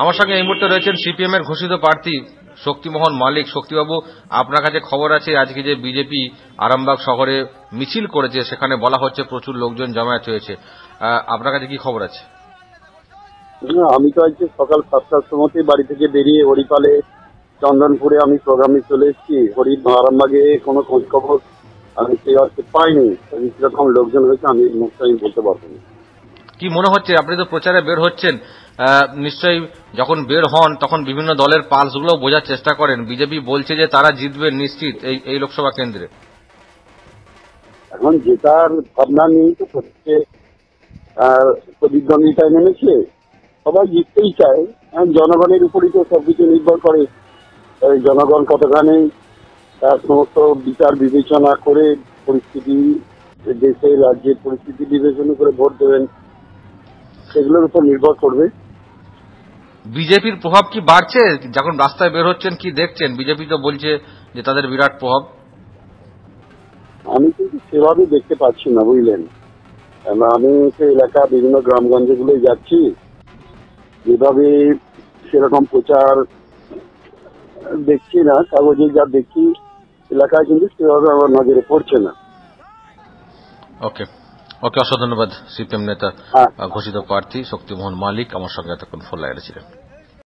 আমার সঙ্গে এই মুহূর্তে রয়েছেন সিপিএম এর ঘোষিত প্রার্থী শক্তিমোহন মালিক। শক্তিবাবু, আপনার কাছে খবর আছে আজকে যে বিজেপি আরামবাগ শহরে মিছিল করেছে, সেখানে বলা হচ্ছে প্রচুর লোকজন জমায়েত হয়েছে। আপনার কাছে কি খবর আছে? আমি তো আজকে সকাল সাতটার সময়তেই বাড়ি থেকে বেরিয়ে হরিপালে, চন্দনপুরে আমি প্রোগ্রামে চলে এসেছি। হরি, আরামবাগে কোনো খোঁজ খবর আমি সেই অর্থে পাইনি। সেরকম লোকজন হয়েছে, আমি মুখটা আমি বলতে পারব না। কি মনে হচ্ছে? আপনি তো প্রচারে বের হচ্ছেন। নিশ্চয়ই যখন বের হন, তখন বিভিন্ন দলের পালসগুলো বোঝার চেষ্টা করেন। বিজেপি বলছে যে তারা জিতবে নিশ্চিত এই এই লোকসভা কেন্দ্রে। এখন জেতার ভাবনা নিয়েই তো প্রত্যেকে আর প্রতিদ্বন্দ্বিতায় নেমেছে। সবাই জিততেই চায়। জনগণের উপরই তো সবকিছু নির্ভর করে। জনগণ কতখানি তার সমস্ত বিচার বিবেচনা করে পরিস্থিতি, দেশের, রাজ্যের পরিস্থিতি বিবেচনা করে ভোট দেবেন সেগুলোর উপর নির্ভর করবে। বিজেপির প্রভাব কি বাড়ছে? যখন রাস্তায় বের হচ্ছেন কি দেখছেন? বিজেপি তো বলছে যে তাদের বিরাট প্রভাব। আমি কিন্তু সেভাবে দেখতে পাচ্ছি না বুঝলেন? আমি তো এলাকা বিভিন্ন গ্রামগঞ্জে গুলোই যাচ্ছি। যেভাবে সেরকম প্রচার দেখছি না কাগজে যা দেখি এলাকায় কিন্তু সেভাবে আমার নজরে পড়ছে না। ওকে ওকে অসংখ্য ধন্যবাদ সিপিএম নেতা হ্যাঁ। ঘোষিত প্রার্থী শক্তিমোহন মালিক আমার সঙ্গে এতক্ষণ ফোন লাগাচ্ছিলেন